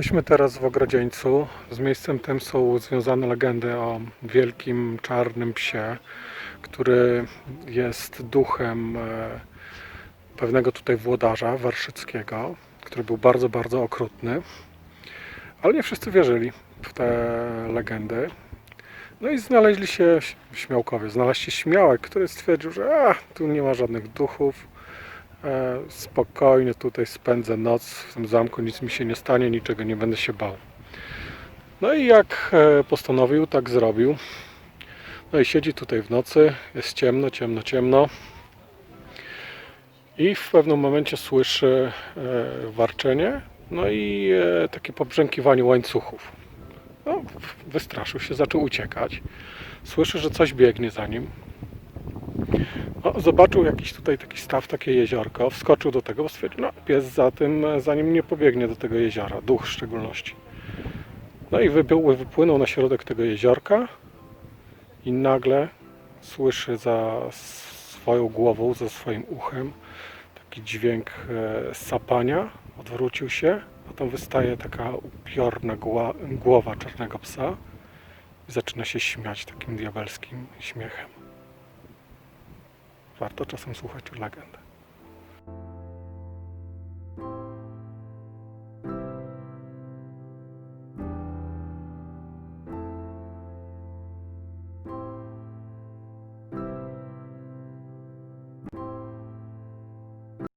Jesteśmy teraz w Ogrodzieńcu. Z miejscem tym są związane legendy o wielkim czarnym psie, który jest duchem e, pewnego tutaj włodarza warszyckiego, który był bardzo, bardzo okrutny. Ale nie wszyscy wierzyli w te legendy. No i znaleźli się śmiałkowie. Znalazł się śmiałek, który stwierdził, że a, tu nie ma żadnych duchów. E, spokojnie tutaj spędzę noc w tym zamku, nic mi się nie stanie, niczego nie będę się bał. No i jak e, postanowił, tak zrobił. No i siedzi tutaj w nocy, jest ciemno, ciemno, ciemno. I w pewnym momencie słyszy e, warczenie, no i takie pobrzękiwanie łańcuchów. No, wystraszył się, zaczął uciekać. Słyszy, że coś biegnie za nim. O, zobaczył jakiś tutaj taki staw, takie jeziorko, wskoczył do tego, bo stwierdził, no pies za tym, e, za nim nie pobiegnie do tego jeziora, duch w szczególności. No i wypł- wypłynął na środek tego jeziorka i nagle słyszy za swoją głową, za swoim uchem taki dźwięk e, sapania, odwrócił się, tam wystaje taka upiorna głowa czarnego psa i zaczyna się śmiać takim diabelskim śmiechem warto czasem słuchać legend. thank